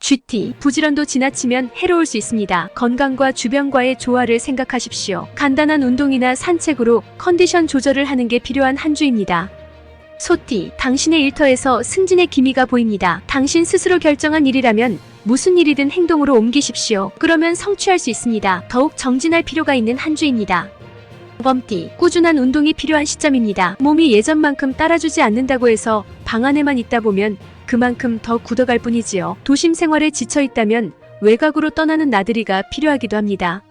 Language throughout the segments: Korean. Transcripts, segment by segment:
GT, 부지런도 지나치면 해로울 수 있습니다. 건강과 주변과의 조화를 생각하십시오. 간단한 운동이나 산책으로 컨디션 조절을 하는 게 필요한 한 주입니다. 소띠, 당신의 일터에서 승진의 기미가 보입니다. 당신 스스로 결정한 일이라면 무슨 일이든 행동으로 옮기십시오. 그러면 성취할 수 있습니다. 더욱 정진할 필요가 있는 한 주입니다. 범띠, 꾸준한 운동이 필요한 시점입니다. 몸이 예전만큼 따라주지 않는다고 해서 방 안에만 있다 보면 그만큼 더 굳어갈 뿐이지요. 도심 생활에 지쳐 있다면 외곽으로 떠나는 나들이가 필요하기도 합니다.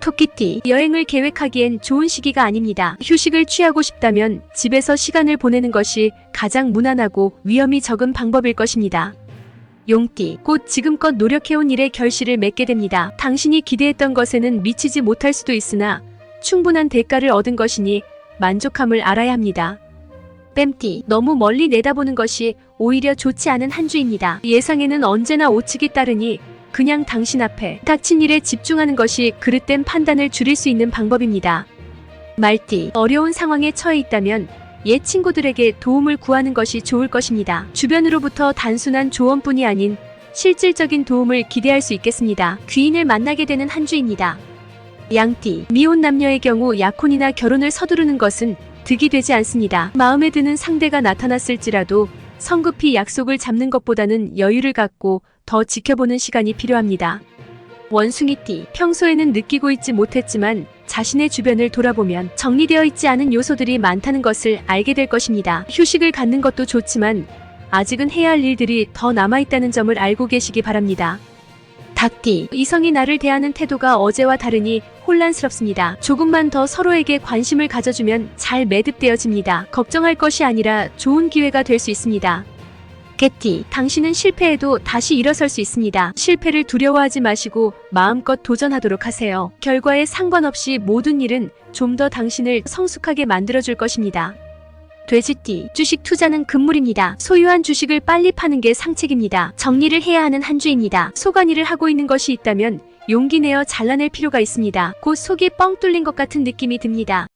토끼띠, 여행을 계획하기엔 좋은 시기가 아닙니다. 휴식을 취하고 싶다면 집에서 시간을 보내는 것이 가장 무난하고 위험이 적은 방법일 것입니다. 용띠, 곧 지금껏 노력해온 일의 결실을 맺게 됩니다. 당신이 기대했던 것에는 미치지 못할 수도 있으나 충분한 대가를 얻은 것이니 만족함을 알아야 합니다. 뺨띠, 너무 멀리 내다보는 것이 오히려 좋지 않은 한 주입니다. 예상에는 언제나 오측이 따르니 그냥 당신 앞에 닥친 일에 집중하는 것이 그릇된 판단을 줄일 수 있는 방법입니다. 말띠, 어려운 상황에 처해 있다면 옛 친구들에게 도움을 구하는 것이 좋을 것입니다. 주변으로부터 단순한 조언뿐이 아닌 실질적인 도움을 기대할 수 있겠습니다. 귀인을 만나게 되는 한 주입니다. 양띠, 미혼 남녀의 경우 약혼이나 결혼을 서두르는 것은 득이 되지 않습니다. 마음에 드는 상대가 나타났을지라도 성급히 약속을 잡는 것보다는 여유를 갖고 더 지켜보는 시간이 필요합니다. 원숭이띠, 평소에는 느끼고 있지 못했지만 자신의 주변을 돌아보면 정리되어 있지 않은 요소들이 많다는 것을 알게 될 것입니다. 휴식을 갖는 것도 좋지만 아직은 해야 할 일들이 더 남아있다는 점을 알고 계시기 바랍니다. 닭띠, 이성이 나를 대하는 태도가 어제와 다르니 혼란스럽습니다. 조금만 더 서로에게 관심을 가져주면 잘 매듭되어집니다. 걱정할 것이 아니라 좋은 기회가 될 수 있습니다. 개띠, 당신은 실패해도 다시 일어설 수 있습니다. 실패를 두려워하지 마시고 마음껏 도전하도록 하세요. 결과에 상관없이 모든 일은 좀 더 당신을 성숙하게 만들어줄 것입니다. 돼지띠, 주식 투자는 금물입니다. 소유한 주식을 빨리 파는 게 상책입니다. 정리를 해야 하는 한 주입니다. 소관이를 하고 있는 것이 있다면 용기 내어 잘라낼 필요가 있습니다. 곧 속이 뻥 뚫린 것 같은 느낌이 듭니다.